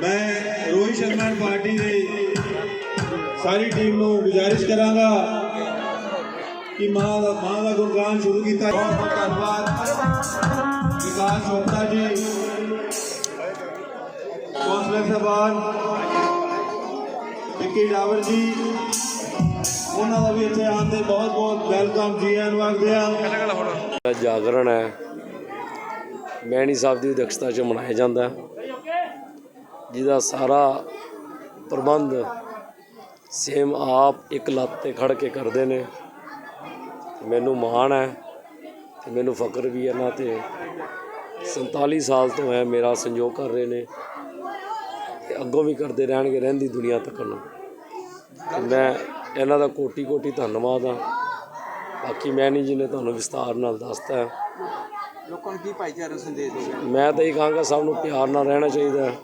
ਮੈਂ ਰੋਹਿਤ ਸ਼ਰਮਾ ਪਾਰਟੀ ਦੇ ਸਾਰੀ ਟੀਮ ਨੂੰ ਗੁਜ਼ਾਰਿਸ਼ ਕਰਾਂਗਾ ਕਿ ਮਾਂ ਦਾ ਮਾਂ ਦਾ ਗੁਣਗਾਨ ਸ਼ੁਰੂ ਕੀਤਾ ਬਹੁਤ ਬਹੁਤ ਧੰਨਵਾਦ। ਵਿਕਾਸ ਚੋਪੜਾ ਜੀ। ਕੌਂਸਲਰ ਸਾਹਿਬਾਨ, ਵਿੱਕੀ ਡਾਵਰ ਜੀ, ਉਹਨਾਂ ਦਾ ਵੀ ਇੱਥੇ ਆਉਣ ਤੇ ਬਹੁਤ ਬਹੁਤ ਵੈਲਕਮ ਜੀ ਆਇਆਂ ਨੂੰ ਜਾਗਰਣ ਹੈ। ਮੈਣੀ ਸਾਹਿਬ ਦੀ ਅਧਿਕਸ਼ਤਾ 'ਚ ਮਨਾਇਆ ਜਾਂਦਾ। ਜਿਹਦਾ ਸਾਰਾ ਪ੍ਰਬੰਧ ਸੇਮ ਆਪ ਇੱਕ ਲੱਤ ਤੇ ਖੜ ਕੇ ਕਰਦੇ ਨੇ। ਮੈਨੂੰ ਮਾਣ ਹੈ ਤੇ ਮੈਨੂੰ ਫਖਰ ਵੀ ਹੈ ਇਹਨਾਂ ਤੇ 47 ਸਾਲ ਤੋਂ ਹੈ ਮੇਰਾ ਸੰਯੋਗ ਕਰ ਰਹੇ ਨੇ ਤੇ ਅੱਗੋਂ ਵੀ ਕਰਦੇ ਰਹਿਣਗੇ ਰਹਿੰਦੀ ਦੁਨੀਆ ਤੱਕ ਨੂੰ। ਮੈਂ ਇਹਨਾਂ ਦਾ ਕੋਟੀ ਕੋਟੀ ਧੰਨਵਾਦ ਆ ਬਾਕੀ ਮੈਂ ਨਹੀਂ ਨੇ ਤੁਹਾਨੂੰ ਵਿਸਤਾਰ ਨਾਲ ਦੱਸਤਾ। ਲੋਕਾਂ ਨੂੰ ਕੀ ਭਾਈਚਾਰਾ ਸੰਦੇਸ਼ ਦੇਵੇ ਮੈਂ ਤਾਂ ਇਹ ਕਹਾਂਗਾ ਸਭ ਨੂੰ ਪਿਆਰ ਨਾਲ ਰਹਿਣਾ ਚਾਹੀਦਾ ਹੈ।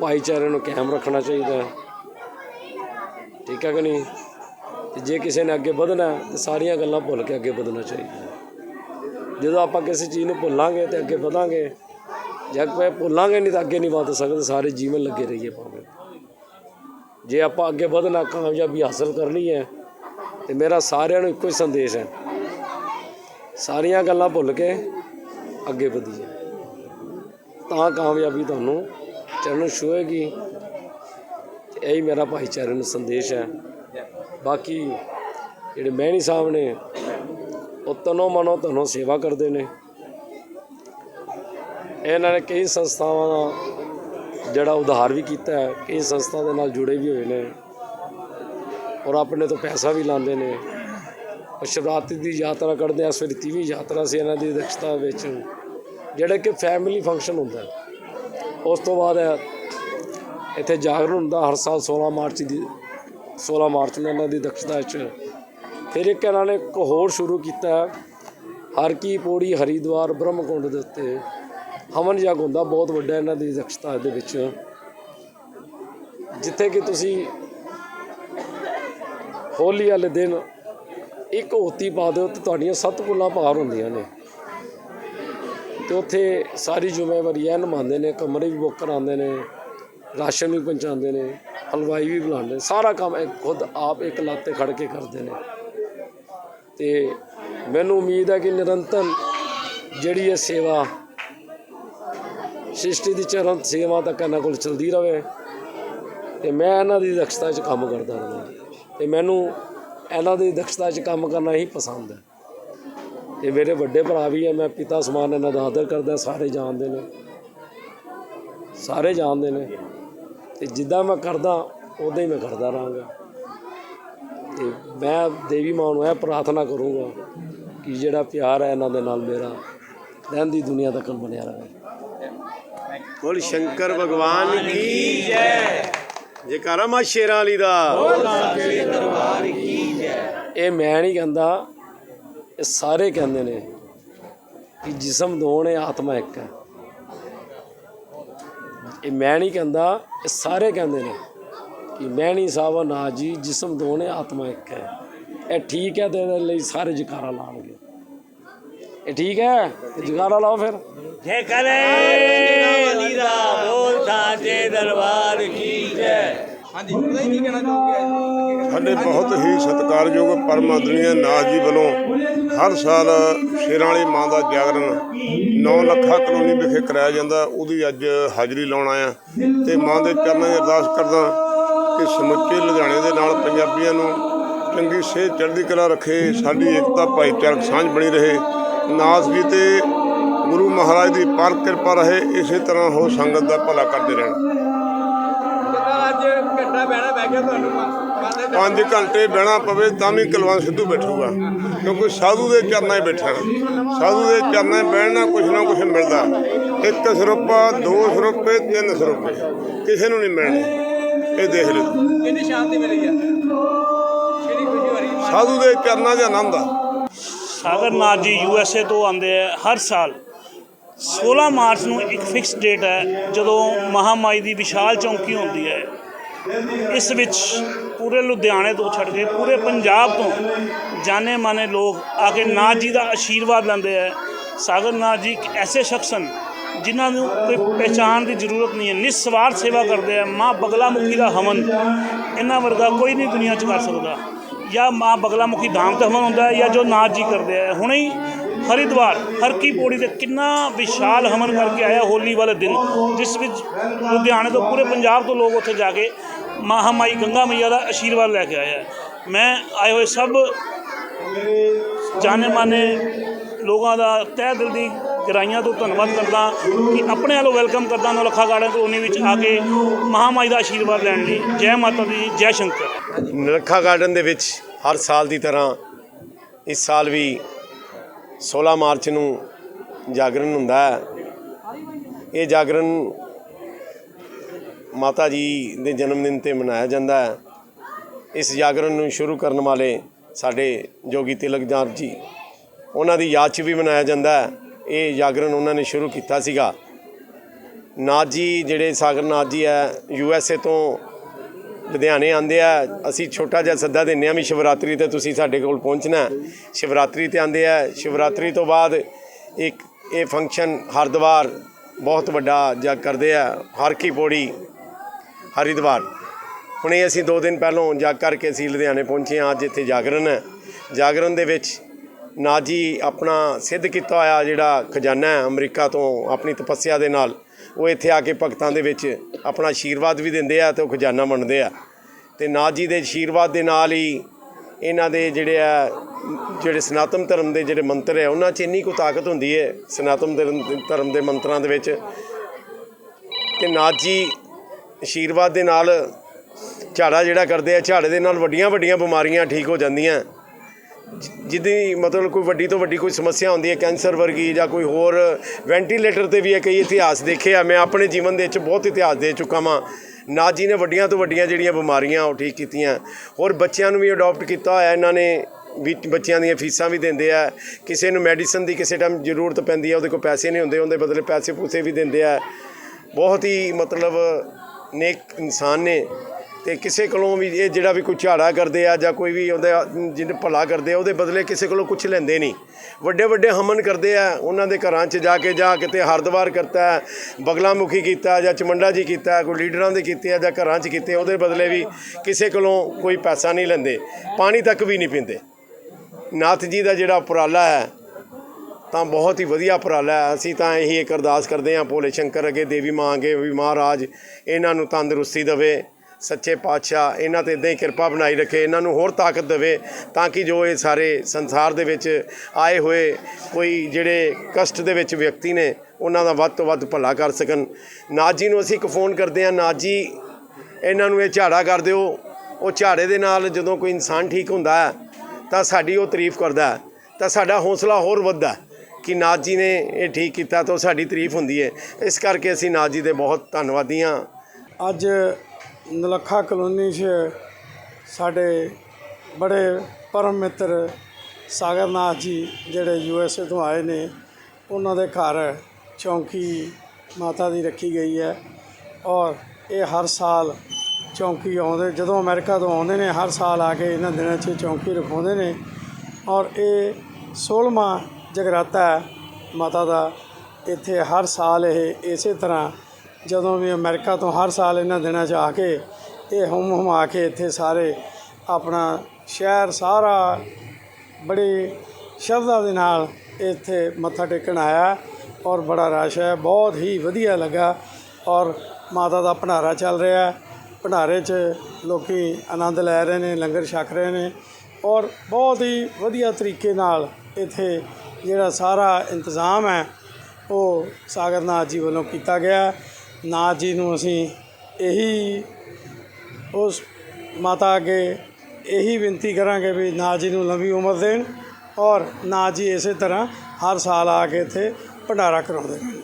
ਭਾਈਚਾਰੇ ਨੂੰ ਕਾਇਮ ਰੱਖਣਾ ਚਾਹੀਦਾ ਹੈ। ਠੀਕ ਹੈ ਕਿ ਨਹੀਂ? ਤੇ ਜੇ ਕਿਸੇ ਨੇ ਅੱਗੇ ਵਧਣਾ ਹੈ, ਤੇ ਸਾਰੀਆਂ ਗੱਲਾਂ ਭੁੱਲ ਕੇ ਅੱਗੇ ਵਧਣਾ ਚਾਹੀਦਾ ਹੈ। ਜਦੋਂ ਆਪਾਂ ਕਿਸੇ ਚੀਜ਼ ਨੂੰ ਭੁੱਲਾਂਗੇ ਤੇ ਅੱਗੇ ਵਧਾਂਗੇ, ਜੇ ਕੋਈ ਭੁੱਲਾਂਗੇ ਨਹੀਂ ਤਾਂ ਅੱਗੇ ਨਹੀਂ ਵਧ ਸਕਦੇ, ਸਾਰੇ ਜੀਵਨ ਲੱਗੇ ਰਹੀਏ ਭਾਵੇਂ। ਜੇ ਆਪਾਂ ਅੱਗੇ ਵਧਣਾ, ਕਾਮਯਾਬੀ ਹਾਸਲ ਕਰਨੀ ਹੈ, ਤੇ ਮੇਰਾ ਸਾਰਿਆਂ ਨੂੰ ਇੱਕੋ ਹੀ ਸੰਦੇਸ਼ ਹੈ। ਸਾਰੀਆਂ ਗੱਲਾਂ ਭੁੱਲ ਕੇ ਅੱਗੇ ਵਧੀਏ ਤਾਂ ਕਾਮਯਾਬੀ ਤੁਹਾਨੂੰ ਚਰਨ ਛੂਹੇਗੀ ਇਹੀ ਮੇਰਾ ਭਾਈਚਾਰੇ ਨੂੰ ਸੰਦੇਸ਼ ਹੈ। ਬਾਕੀ ਜਿਹੜੇ ਮਹਿਣੀ ਸਾਹਿਬ ਨੇ, ਉਹ ਤਨੋ ਮਨੋ ਤੁਹਾਨੂੰ ਸੇਵਾ ਕਰਦੇ ਨੇ। ਇਹਨਾਂ ਨੇ ਕਈ ਸੰਸਥਾਵਾਂ ਦਾ ਜਿਹੜਾ ਉਧਾਰ ਵੀ ਕੀਤਾ ਹੈ, ਕਈ ਸੰਸਥਾ ਦੇ ਨਾਲ ਜੁੜੇ ਵੀ ਹੋਏ ਨੇ। ਔਰ ਆਪਣੇ ਤੋਂ ਪੈਸਾ ਵੀ ਲਾਉਂਦੇ ਨੇ। ਸ਼ਿਵਰਾਤਰੀ ਦੀ ਯਾਤਰਾ ਕੱਢਦੇ ਆ ਸਵਰਿਤੀ ਵੀ ਯਾਤਰਾ ਸੀ ਇਹਨਾਂ ਦੀ ਦਕਸ਼ਤਾ ਵਿੱਚ। ਜਿਹੜਾ ਕਿ ਫੈਮਿਲੀ ਫੰਕਸ਼ਨ ਹੁੰਦਾ ਉਸ ਤੋਂ ਬਾਅਦ ਇੱਥੇ ਜਾਗਰਣ ਹੁੰਦਾ ਹਰ ਸਾਲ 16 ਮਾਰਚ ਦੀ 16 ਮਾਰਚ ਨੂੰ ਇਹਨਾਂ ਦੀ ਦਕਸ਼ਤਾ ਵਿੱਚ। ਫਿਰ ਇੱਕ ਇਹਨਾਂ ਨੇ ਇੱਕ ਹੋਰ ਸ਼ੁਰੂ ਕੀਤਾ ਹੈ, ਹਰ ਕੀ ਪੌੜੀ ਹਰੀਦਵਾਰ ਬ੍ਰਹਮਕੁੰਡ ਦੇ ਉੱਤੇ। ਹਵਨ ਯੱਗ ਹੁੰਦਾ ਬਹੁਤ ਵੱਡਾ ਇਹਨਾਂ ਦੀ ਦਕਸ਼ਤਾ ਦੇ ਵਿੱਚ। ਜਿੱਥੇ ਕਿ ਤੁਸੀਂ ਹੋਲੀ ਵਾਲੇ ਦਿਨ ਇੱਕ ਹੋਤੀ ਪਾ ਦਿਓ ਤੇ ਤੁਹਾਡੀਆਂ ਸੱਤ ਪੁੱਲਾਂ ਪਾਰ ਹੁੰਦੀਆਂ ਨੇ। ਤੇ ਉੱਥੇ ਸਾਰੀ ਜ਼ਿੰਮੇਵਾਰੀ ਇਹ ਨਿਭਾਉਂਦੇ ਨੇ, ਕਮਰੇ ਵੀ ਬੁੱਕ ਕਰਾਉਂਦੇ ਨੇ, ਰਾਸ਼ਨ ਵੀ ਪਹੁੰਚਾਉਂਦੇ ਨੇ, ਹਲਵਾਈ ਵੀ ਬੁਲਾਉਂਦੇ ਨੇ, ਸਾਰਾ ਕੰਮ ਖੁਦ ਆਪ ਇੱਕ ਲੱਤ ਤੇ ਖੜ ਕੇ ਕਰਦੇ ਨੇ। ਤੇ ਮੈਨੂੰ ਉਮੀਦ ਹੈ ਕਿ ਨਿਰੰਤਰ ਜਿਹੜੀ ਇਹ ਸੇਵਾ ਸ੍ਰਿਸ਼ਟੀ ਦੀ ਚਰਨ ਸੇਵਾ ਤੱਕ ਇਹਨਾਂ ਕੋਲ ਚਲਦੀ ਰਹੇ ਤੇ ਮੈਂ ਇਹਨਾਂ ਦੀ ਦਕਸ਼ਤਾ 'ਚ ਕੰਮ ਕਰਦਾ ਰਹਾਂ ਤੇ ਮੈਨੂੰ ਇਹਨਾਂ ਦੀ ਦਕਸ਼ਤਾ 'ਚ ਕੰਮ ਕਰਨਾ ਹੀ ਪਸੰਦ ਹੈ। ਤੇ ਮੇਰੇ ਵੱਡੇ ਭਰਾ ਵੀ ਹੈ ਮੈਂ ਪਿਤਾ ਸਮਾਨ ਇਹਨਾਂ ਦਾ ਆਦਰ ਕਰਦਾ ਸਾਰੇ ਜਾਣਦੇ ਨੇ। ਸਾਰੇ ਜਾਣਦੇ ਨੇ। ਤੇ ਜਿੱਦਾਂ ਮੈਂ ਕਰਦਾ ਉਦਾਂ ਹੀ ਮੈਂ ਕਰਦਾ ਰਹਾਂਗਾ। ਤੇ ਮੈਂ ਦੇਵੀ ਮਾਂ ਨੂੰ ਇਹ ਪ੍ਰਾਰਥਨਾ ਕਰੂੰਗਾ ਕਿ ਜਿਹੜਾ ਪਿਆਰ ਹੈ ਇਹਨਾਂ ਦੇ ਨਾਲ ਮੇਰਾ ਰਹਿੰਦੀ ਦੁਨੀਆ ਤੱਕ ਬਣਿਆ ਰਹੇ। ਬੋਲ ਸ਼ੰਕਰ ਭਗਵਾਨ ਕੀ ਜੈ। ਜੇਕਾਰਾ ਮਾ ਸ਼ੇਰਾਂ ਵਾਲੀ ਦਾ। ਇਹ ਮੈਂ ਨਹੀਂ ਕਹਿੰਦਾ ਇਹ ਸਾਰੇ ਕਹਿੰਦੇ ਨੇ ਕਿ ਜਿਸਮ ਦੋ ਨੇ ਆਤਮਾ ਇੱਕ ਹੈ ਇਹ ਮੈਂ ਨਹੀਂ ਕਹਿੰਦਾ ਇਹ ਸਾਰੇ ਕਹਿੰਦੇ ਨੇ ਕਿ ਮੈਂ ਨਹੀਂ ਸਾਹਿਬ ਨਾ ਜੀ ਜਿਸਮ ਦੋ ਨੇ ਆਤਮਾ ਇੱਕ ਹੈ ਇਹ ਠੀਕ ਹੈ ਤੇ ਇਹਦੇ ਲਈ ਸਾਰੇ ਜਕਾਰਾ ਲਾਉਣਗੇ ਇਹ ਠੀਕ ਹੈ ਤੇ ਜਕਾਰਾ ਲਾਓ ਫਿਰ ਜੈ ਕਰੇ ਅਲੀ ਦਾ ਬੋਲ ਸਾਚੇ ਦਰਬਾਰ ਕੀ ਜੈ ਹਾਂਜੀ ਉਹਦਾ ਕੀ ਕਹਿਣਾ ਚਾਹੋਗੇ? ਸਾਡੇ ਬਹੁਤ ਹੀ ਸਤਿਕਾਰਯੋਗ ਪਰਮ ਆਦਰਣੀय ਨਾਥ ਜੀ ਵੱਲੋਂ ਹਰ ਸਾਲ ਸ਼ੇਰਾਂ ਵਾਲੀ ਮਾਂ ਦਾ ਜਾਗਰਣ 9 ਲੱਖਾ ਕਲੋਨੀ ਵਿਖੇ ਕਰਾਇਆ ਜਾਂਦਾ। ਉਹਦੀ ਅੱਜ ਹਾਜ਼ਰੀ ਲਾਉਣ ਆਇਆ। ਤੇ ਮਾਂ ਦੇ ਚਰਨਾਂ 'ਚ ਅਰਦਾਸ ਕਰਦਾ ਕਿ ਸਮੁੱਚੇ ਲੁਧਿਆਣੇ ਦੇ ਨਾਲ ਪੰਜਾਬੀਆਂ ਨੂੰ ਚੰਗੀ ਸਿਹਤ, ਚੜ੍ਹਦੀ ਕਲਾ ਰੱਖੇ, ਸਾਡੀ ਏਕਤਾ, ਭਾਈਚਾਰਕ ਸਾਂਝ ਬਣੀ ਰਹੇ। ਨਾਥ ਜੀ ਤੇ ਗੁਰੂ ਮਹਾਰਾਜ ਦੀ ਪਾਰ ਕਿਰਪਾ ਰਹੇ, ਇਸੇ ਤਰ੍ਹਾਂ ਹੋ ਸੰਗਤ ਦਾ ਭਲਾ ਕਰਦੇ ਰਹਿਣ। ਘੰਟਾ ਬਹਿਣਾ ਬਹਿ ਗਿਆ ਤੁਹਾਨੂੰ ਮੰਨਦੇ 5 ਘੰਟੇ ਬਹਿਣਾ ਪਵੇ ਤਾਂ ਵੀ ਕੁਲਵੰਤ ਸਿੱਧੂ ਬੈਠੂਗਾ। ਕਿਉਂਕਿ ਸਾਧੂ ਦੇ ਚਰਨਾਂ 'ਚ ਬੈਠਾ। ਸਾਧੂ ਦੇ ਚਰਨਾਂ 'ਚ ਬਹਿਣਾ ਕੁਛ ਨਾ ਕੁਛ ਮਿਲਦਾ। ਇੱਕ ਸਰੂਪਾ ਦੋ ਸਰੂਪੇ ਤਿੰਨ ਸਰੂਪੇ। ਕਿਸੇ ਨੂੰ ਨਹੀਂ ਮਿਲਣੇ। ਇਹ ਦੇਖ ਲਓ। ਕਿੰਨੀ ਸ਼ਾਂਤੀ ਮਿਲੀ ਆ। ਕਿੰਨੀ ਖੁਸ਼ੀ ਹੋ ਰਹੀ ਹੈ ਸਾਧੂ ਦੇ ਚਰਨਾਂ 'ਚ ਆਨੰਦ ਆ। ਸਾਗਰ ਨਾਥ ਜੀ ਯੂਐਸਏ ਤੋਂ ਆਉਂਦੇ ਆ ਹਰ ਸਾਲ। 16 ਮਾਰਚ ਨੂੰ ਇੱਕ ਫਿਕਸ ਡੇਟ ਹੈ ਜਦੋਂ ਮਹਾਮਾਈ ਦੀ ਵਿਸ਼ਾਲ ਚੌਂਕੀ ਹੁੰਦੀ ਹੈ। ਇਸ ਵਿੱਚ ਪੂਰੇ ਲੁਧਿਆਣੇ ਤੋਂ ਛੱਡ ਕੇ ਪੂਰੇ ਪੰਜਾਬ ਤੋਂ ਜਾਣੇ ਮਾਨੇ ਲੋਕ ਆ ਕੇ ਨਾਥ ਜੀ ਦਾ ਆਸ਼ੀਰਵਾਦ ਲੈਂਦੇ ਹੈ ਸਾਗਰ ਨਾਥ ਜੀ ਇੱਕ ਐਸੇ ਸ਼ਖਸ ਹਨ ਜਿਨ੍ਹਾਂ ਨੂੰ ਕੋਈ ਪਹਿਚਾਣ ਦੀ ਜ਼ਰੂਰਤ ਨਹੀਂ ਹੈ। ਨਿਸਵਾਰਥ ਸੇਵਾ ਕਰਦੇ ਆ। ਮਾਂ ਬਗਲਾ ਮੁਖੀ ਦਾ ਹਵਨ। ਇਹਨਾਂ ਵਰਗਾ ਕੋਈ ਨਹੀਂ ਦੁਨੀਆ 'ਚ ਕਰ ਸਕਦਾ। ਜਾਂ ਮਾਂ ਬਗਲਾ ਮੁਖੀ ਧਾਮ ਤੇ ਹਵਨ ਹੁੰਦਾ ਹੈ ਜਾਂ ਜੋ ਨਾਥ ਜੀ ਕਰਦੇ ਆ। ਹੁਣੇ ਹੀ ਹਰਿਦੁਆਰ ਹਰ ਕੀ ਪੌੜੀ ਤੇ ਕਿੰਨਾ ਵਿਸ਼ਾਲ ਹਵਨ ਕਰਕੇ ਆਇਆ ਹੋਲੀ ਵਾਲੇ ਦਿਨ, ਜਿਸ ਵਿੱਚ ਲੁਧਿਆਣੇ ਤੋਂ ਪੂਰੇ ਪੰਜਾਬ ਤੋਂ ਲੋਕ ਉੱਥੇ ਜਾ ਕੇ ਮਹਾਮਾਈ ਗੰਗਾ ਮਈਆ ਦਾ ਆਸ਼ੀਰਵਾਦ ਲੈ ਕੇ ਆਇਆ। ਮੈਂ ਆਏ ਹੋਏ ਸਭ ਜਾਣੇ ਮਾਨੇ ਲੋਕਾਂ ਦਾ ਤਹਿ ਦਿਲ ਦੀ ਗਹਿਰਾਈਆਂ ਤੋਂ ਧੰਨਵਾਦ ਕਰਦਾ ਕਿ ਆਪਣੇ ਵੱਲੋਂ ਵੈਲਕਮ ਕਰਦਾ ਨੌਲੱਖਾ ਗਾਰਡਨ ਕਲੋਨੀ ਵਿੱਚ ਆ ਕੇ ਮਹਾਮਾਈ ਦਾ ਆਸ਼ੀਰਵਾਦ ਲੈਣ ਲਈ। ਜੈ ਮਾਤਾ ਦੀ, ਜੈ ਸ਼ੰਕਰ। ਨਲੱਖਾ ਗਾਰਡਨ ਦੇ ਵਿੱਚ ਹਰ ਸਾਲ ਦੀ ਤਰ੍ਹਾਂ ਇਸ ਸਾਲ ਵੀ 16 ਮਾਰਚ ਨੂੰ ਜਾਗਰਣ ਹੁੰਦਾ ਹੈ। ਇਹ ਜਾਗਰਣ ਮਾਤਾ ਜੀ ਦੇ ਜਨਮ ਦਿਨ ਤੇ ਮਨਾਇਆ ਜਾਂਦਾ ਹੈ। ਇਸ ਜਾਗਰਣ ਨੂੰ ਸ਼ੁਰੂ ਕਰਨ ਵਾਲੇ ਸਾਡੇ ਜੋਗੀ ਤਿਲਕ ਜਾਰ ਜੀ, ਉਹਨਾਂ ਦੀ ਯਾਦ 'ਚ ਵੀ ਮਨਾਇਆ ਜਾਂਦਾ ਹੈ। ਇਹ ਜਾਗਰਣ ਉਹਨਾਂ ਨੇ ਸ਼ੁਰੂ ਕੀਤਾ ਸੀਗਾ। ਨਾਥ ਜੀ ਜਿਹੜੇ ਸਾਗਰ ਨਾਥ ਜੀ ਹੈ, ਯੂ ਐਸ ਏ ਤੋਂ ਲੁਧਿਆਣੇ ਆਂਦੇ ਆ। ਅਸੀਂ ਛੋਟਾ ਜਿਹਾ ਸੱਦਾ ਦਿੰਨੇ ਆ ਵੀ ਸ਼ਿਵਰਾਤਰੀ ਤੇ ਤੁਸੀਂ ਸਾਡੇ ਕੋਲ ਪਹੁੰਚਣਾ ਸ਼ਿਵਰਾਤਰੀ ਤੇ ਆਂਦੇ ਆ। ਸ਼ਿਵਰਾਤਰੀ ਤੋਂ ਬਾਅਦ ਇੱਕ ਇਹ ਫੰਕਸ਼ਨ ਹਰਿਦੁਆਰ ਬਹੁਤ ਵੱਡਾ ਜਾਂ ਕਰਦੇ ਆ। ਹਰ ਕੀ ਪੌੜੀ ਹਰਿਦੁਆਰ ਹੁਣੇ ਅਸੀਂ 2 ਦਿਨ ਪਹਿਲਾਂ ਜਾ ਕਰਕੇ ਅਸੀਂ ਲੁਧਿਆਣੇ ਪਹੁੰਚੇ ਹਾਂ, ਅੱਜ ਇੱਥੇ ਜਾਗਰਣ ਹੈ। ਜਾਗਰਣ ਦੇ ਵਿੱਚ ਨਾਥ ਜੀ ਆਪਣਾ ਸਿੱਧ ਕੀਤਾ ਹੋਇਆ ਜਿਹੜਾ ਖਜ਼ਾਨਾ ਹੈ ਅਮਰੀਕਾ ਤੋਂ ਆਪਣੀ ਤਪੱਸਿਆ ਦੇ ਨਾਲ, ਉਹ ਇੱਥੇ ਆ ਕੇ ਭਗਤਾਂ ਦੇ ਵਿੱਚ ਆਪਣਾ ਆਸ਼ੀਰਵਾਦ ਵੀ ਦਿੰਦੇ ਆ ਤੇ ਉਹ ਖਜ਼ਾਨਾ ਵੰਡਦੇ ਆ। ਤੇ ਨਾਥ ਜੀ ਦੇ ਆਸ਼ੀਰਵਾਦ ਦੇ ਨਾਲ ਹੀ ਇਹਨਾਂ ਦੇ ਜਿਹੜੇ ਆ, ਜਿਹੜੇ ਸਨਾਤਨ ਧਰਮ ਦੇ ਜਿਹੜੇ ਮੰਤਰ ਹੈ, ਉਹਨਾਂ 'ਚ ਇੰਨੀ ਕੁ ਤਾਕਤ ਹੁੰਦੀ ਹੈ ਸਨਾਤਨ ਧਰਮ ਧਰਮ ਦੇ ਮੰਤਰਾਂ ਦੇ ਵਿੱਚ। ਕਿ ਨਾਥ ਜੀ ਆਸ਼ੀਰਵਾਦ ਦੇ ਨਾਲ ਝਾੜਾ ਜਿਹੜਾ ਕਰਦੇ ਆ, ਝਾੜੇ ਦੇ ਨਾਲ ਵੱਡੀਆਂ ਵੱਡੀਆਂ ਬਿਮਾਰੀਆਂ ਠੀਕ ਹੋ ਜਾਂਦੀਆਂ। ਜਿਹਦੀ ਮਤਲਬ ਕੋਈ ਵੱਡੀ ਤੋਂ ਵੱਡੀ ਕੋਈ ਸਮੱਸਿਆ ਹੁੰਦੀ ਹੈ, ਕੈਂਸਰ ਵਰਗੀ ਜਾਂ ਕੋਈ ਹੋਰ, ਵੈਂਟੀਲੇਟਰ ਤੇ ਵੀ ਇਹ ਕਈ ਇਤਿਹਾਸ ਦੇਖੇ ਆ। ਮੈਂ ਆਪਣੇ ਜੀਵਨ ਦੇ ਵਿੱਚ ਬਹੁਤ ਇਤਿਹਾਸ ਦੇ ਚੁੱਕਾ ਵਾਂ। ਨਾ ਜੀ ਨੇ ਵੱਡੀਆਂ ਤੋਂ ਵੱਡੀਆਂ ਜਿਹੜੀਆਂ ਬਿਮਾਰੀਆਂ ਉਹ ਠੀਕ ਕੀਤੀਆਂ। ਹੋਰ ਬੱਚਿਆਂ ਨੂੰ ਵੀ ਅਡਾਪਟ ਕੀਤਾ ਹੋਇਆ, ਇਹਨਾਂ ਨੇ ਵੀ ਬੱਚਿਆਂ ਦੀਆਂ ਫੀਸਾਂ ਵੀ ਦਿੰਦੇ ਆ। ਕਿਸੇ ਨੂੰ ਮੈਡੀਸਨ ਦੀ ਕਿਸੇ ਟਾਈਮ ਜ਼ਰੂਰਤ ਪੈਂਦੀ ਆ, ਉਹਦੇ ਕੋਲ ਪੈਸੇ ਨਹੀਂ ਹੁੰਦੇ, ਉਹਦੇ ਬਦਲੇ ਪੈਸੇ ਪੂਸੇ ਵੀ ਦਿੰਦੇ ਆ। ਬਹੁਤ ਹੀ ਮਤਲਬ ਨੇਕ ਇਨਸਾਨ ਨੇ ਤੇ ਕਿਸੇ ਕੋਲੋਂ ਵੀ ਇਹ ਜਿਹੜਾ ਵੀ ਕੋਈ ਝਾੜਾ ਕਰਦੇ ਆ ਜਾਂ ਕੋਈ ਵੀ ਉਹਦਾ ਜਿਹਨੇ ਭਲਾ ਕਰਦੇ ਆ ਉਹਦੇ ਬਦਲੇ ਕਿਸੇ ਕੋਲੋਂ ਕੁਝ ਲੈਂਦੇ ਨਹੀਂ। ਵੱਡੇ ਵੱਡੇ ਹਮਨ ਕਰਦੇ ਆ ਉਹਨਾਂ ਦੇ ਘਰਾਂ 'ਚ ਜਾ ਕੇ ਜਾਂ ਕਿਤੇ ਹਰਦੁਆਰ ਕਰਤਾ ਹੈ, ਬਗਲਾਮੁਖੀ ਕੀਤਾ ਜਾਂ ਚਮੰਡਾ ਜੀ ਕੀਤਾ ਕੋਈ ਲੀਡਰਾਂ ਦੇ ਕੀਤੇ ਆ ਜਾਂ ਘਰਾਂ 'ਚ ਕੀਤੇ ਉਹਦੇ ਬਦਲੇ ਵੀ ਕਿਸੇ ਕੋਲੋਂ ਕੋਈ ਪੈਸਾ ਨਹੀਂ ਲੈਂਦੇ ਪਾਣੀ ਤੱਕ ਵੀ ਨਹੀਂ ਪੀਂਦੇ। ਨਾਥ ਜੀ ਦਾ ਜਿਹੜਾ ਉਪਰਾਲਾ ਹੈ ਤਾਂ ਬਹੁਤ ਹੀ ਵਧੀਆ ਉਪਰਾਲਾ ਹੈ। ਅਸੀਂ ਤਾਂ ਇਹੀ ਇੱਕ ਅਰਦਾਸ ਕਰਦੇ ਹਾਂ ਭੋਲੇ ਸ਼ੰਕਰ ਅੱਗੇ ਦੇਵੀ ਮਾਂ ਅੱਗੇ ਵੀ ਮਹਾਰਾਜ ਇਹਨਾਂ ਨੂੰ ਤੰਦਰੁਸਤੀ ਦੇਵੇ, ਸੱਚੇ ਪਾਤਸ਼ਾਹ ਇਹਨਾਂ ਤੇ ਇਦਾਂ ਹੀ ਕਿਰਪਾ ਬਣਾਈ ਰੱਖੇ, ਇਹਨਾਂ ਨੂੰ ਹੋਰ ਤਾਕਤ ਦੇਵੇ ਤਾਂ ਕਿ ਜੋ ਇਹ ਸਾਰੇ ਸੰਸਾਰ ਦੇ ਵਿੱਚ ਆਏ ਹੋਏ ਕੋਈ ਜਿਹੜੇ ਕਸ਼ਟ ਦੇ ਵਿੱਚ ਵਿਅਕਤੀ ਨੇ, ਉਹਨਾਂ ਦਾ ਵੱਧ ਤੋਂ ਵੱਧ ਭਲਾ ਕਰ ਸਕਣ। ਨਾਥ ਜੀ ਨੂੰ ਅਸੀਂ ਇੱਕ ਫੋਨ ਕਰਦੇ ਹਾਂ। ਨਾਥ ਜੀ, ਇਹਨਾਂ ਨੂੰ ਇਹ ਝਾੜਾ ਕਰ ਦਿਓ। ਉਹ ਝਾੜੇ ਦੇ ਨਾਲ ਜਦੋਂ ਕੋਈ ਇਨਸਾਨ ਠੀਕ ਹੁੰਦਾ ਹੈ ਤਾਂ ਸਾਡੀ ਉਹ ਤਾਰੀਫ ਕਰਦਾ ਤਾਂ ਸਾਡਾ ਹੌਸਲਾ ਹੋਰ ਵੱਧਦਾ ਕਿ ਨਾਥ ਜੀ ਨੇ ਇਹ ਠੀਕ ਕੀਤਾ ਤਾਂ ਉਹ ਸਾਡੀ ਤਾਰੀਫ ਹੁੰਦੀ ਹੈ। ਇਸ ਕਰਕੇ ਅਸੀਂ ਨਾਥ ਜੀ ਦੇ ਬਹੁਤ ਧੰਨਵਾਦੀ ਹਾਂ। ਅੱਜ ਨਲੱਖਾ ਕਲੋਨੀ 'ਚ ਸਾਡੇ ਬੜੇ ਪਰਮ ਮਿੱਤਰ ਸਾਗਰ ਨਾਥ ਜੀ ਜਿਹੜੇ ਯੂ ਐਸ ਏ ਤੋਂ ਆਏ ਨੇ, ਉਹਨਾਂ ਦੇ ਘਰ ਚੌਂਕੀ ਮਾਤਾ ਦੀ ਰੱਖੀ ਗਈ ਹੈ ਔਰ ਇਹ ਹਰ ਸਾਲ ਚੌਂਕੀ ਆਉਂਦੇ, ਜਦੋਂ ਅਮਰੀਕਾ ਤੋਂ ਆਉਂਦੇ ਨੇ, ਹਰ ਸਾਲ ਆ ਕੇ ਇਹਨਾਂ ਦਿਨਾਂ 'ਚ ਚੌਂਕੀ ਰਖਾਉਂਦੇ ਨੇ ਔਰ ਇਹ 16ਵਾਂ ਜਗਰਾਤਾ ਹੈ ਮਾਤਾ ਦਾ, ਇੱਥੇ ਹਰ ਸਾਲ ਇਹ ਇਸੇ ਤਰ੍ਹਾਂ ਜਦੋਂ ਵੀ ਅਮਰੀਕਾ ਤੋਂ ਹਰ ਸਾਲ ਇਹਨਾਂ ਦਿਨਾਂ 'ਚ ਆ ਕੇ ਇਹ ਹੁਮ ਹੁਮਾ ਕੇ ਇੱਥੇ ਸਾਰੇ ਆਪਣਾ ਸ਼ਹਿਰ ਸਾਰਾ ਬੜੀ ਸ਼ਰਧਾ ਦੇ ਨਾਲ ਇੱਥੇ ਮੱਥਾ ਟੇਕਣ ਆਇਆ ਔਰ ਬੜਾ ਰਸ਼ ਹੈ, ਬਹੁਤ ਹੀ ਵਧੀਆ ਲੱਗਾ ਔਰ ਮਾਤਾ ਦਾ ਭੰਡਾਰਾ ਚੱਲ ਰਿਹਾ ਭੰਡਾਰੇ 'ਚ ਲੋਕੀ ਆਨੰਦ ਲੈ ਰਹੇ ਨੇ, ਲੰਗਰ ਛਕ ਰਹੇ ਨੇ ਔਰ ਬਹੁਤ ਹੀ ਵਧੀਆ ਤਰੀਕੇ ਨਾਲ ਇੱਥੇ ਜਿਹੜਾ ਸਾਰਾ ਇੰਤਜ਼ਾਮ ਹੈ, ਉਹ ਸਾਗਰ ਨਾਥ ਜੀ ਵੱਲੋਂ ਕੀਤਾ ਗਿਆ। ਨਾਥ ਜੀ ਨੂੰ ਅਸੀਂ ਇਹੀ ਉਸ ਮਾਤਾ ਅੱਗੇ ਇਹੀ ਬੇਨਤੀ ਕਰਾਂਗੇ ਵੀ ਨਾਥ ਜੀ ਨੂੰ ਲੰਬੀ ਉਮਰ ਦੇਣ ਔਰ ਨਾਥ ਜੀ ਇਸੇ ਤਰ੍ਹਾਂ ਹਰ ਸਾਲ ਆ ਕੇ ਇੱਥੇ ਭੰਡਾਰਾ ਕਰਾਉਂਦੇ ਰਹਿਣ।